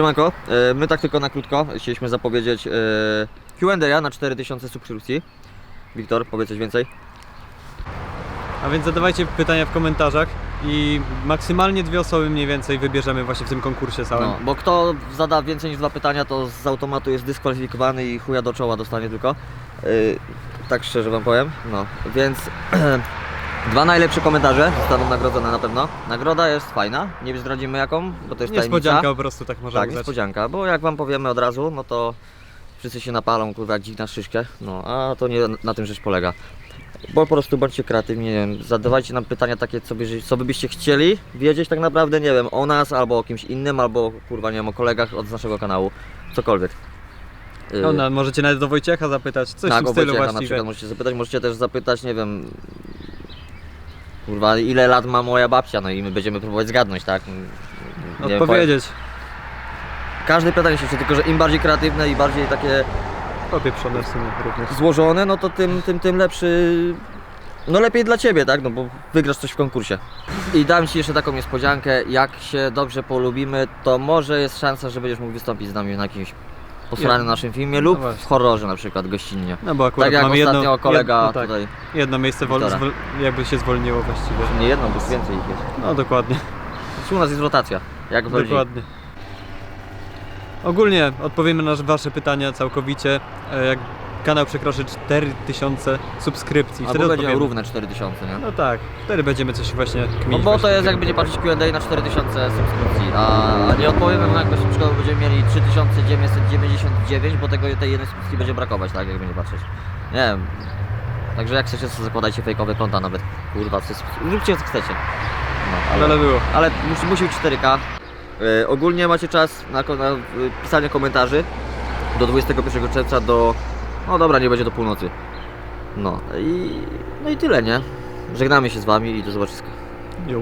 Siemanko, e, my tak tylko na krótko chcieliśmy zapowiedzieć e, Q&A na 4000 subskrypcji. Wiktor, powiedz coś więcej. A więc zadawajcie pytania w komentarzach i maksymalnie dwie osoby mniej więcej wybierzemy właśnie w tym konkursie całym. No, bo kto zada więcej niż dwa pytania, to z automatu jest dyskwalifikowany i chuja do czoła dostanie tylko. E, tak szczerze wam powiem. No, więc dwa najlepsze komentarze zostaną nagrodzone na pewno. Nagroda jest fajna, nie zdradzimy jaką, bo to jest tajemnica. Niespodzianka po prostu tak można Tak, niespodzianka, bo jak wam powiemy od razu, no to wszyscy się napalą, kurwa, dzik na szyszkę, no a to nie na tym rzecz polega. Bo po prostu bądźcie kreatywni, nie wiem, zadawajcie nam pytania takie, co, by, co wy byście chcieli wiedzieć tak naprawdę, nie wiem, o nas, albo o kimś innym, albo kurwa, nie wiem, o kolegach od naszego kanału, cokolwiek. Yy, No, no, możecie nawet do Wojciecha zapytać, coś w tak, tym o stylu Wojciecha na właściwie. przykład możecie zapytać, możecie też zapytać, nie wiem, kurwa, ile lat ma moja babcia, no i my będziemy próbować zgadnąć, tak? Nie wiem, Odpowiedzieć. Każde pytanie się tylko że im bardziej kreatywne i bardziej takie Popieprzone w sumie również. złożone, no to tym, tym, tym lepszy. No lepiej dla ciebie, tak? No bo wygrasz coś w konkursie. I dam ci jeszcze taką niespodziankę, jak się dobrze polubimy, to może jest szansa, że będziesz mógł wystąpić z nami na jakimś posranym Ja- naszym filmie no lub właśnie. w horrorze na przykład gościnnie. No bo akurat Tak jak mamy ostatnio jedno, kolega jedno, tak, tutaj, jedno miejsce wol, Wiktora. zwol, jakby się zwolniło właściwie. nie jedno, bo więcej ich jest. No dokładnie, Znaczy, U nas jest rotacja, jak w dokładnie. Ogólnie odpowiemy na wasze pytania całkowicie, e, jak kanał przekroczy 4000 subskrypcji. Albo będzie miał odpowiemy. równe 4000, nie? No tak, wtedy będziemy coś właśnie kminić. No bo to jest jakby nie tym patrzeć Q&A na 4000 subskrypcji, a a nie odpowiemy wam jak na przykład będziemy mieli 3999, bo tego tej jednej subskrypcji będzie brakować, tak jakby nie patrzeć. Nie wiem. Także jak chcecie, to zakładajcie fejkowe konta nawet. Kurwa, róbcie co chcecie. No, Ale ale, było. ale musi, musi być 4K. E, ogólnie macie czas na, na e, pisanie komentarzy do 21 czerwca do... No dobra, nie będzie do północy. No i, no i tyle, nie? Żegnamy się z wami i do zobaczenia. Jo.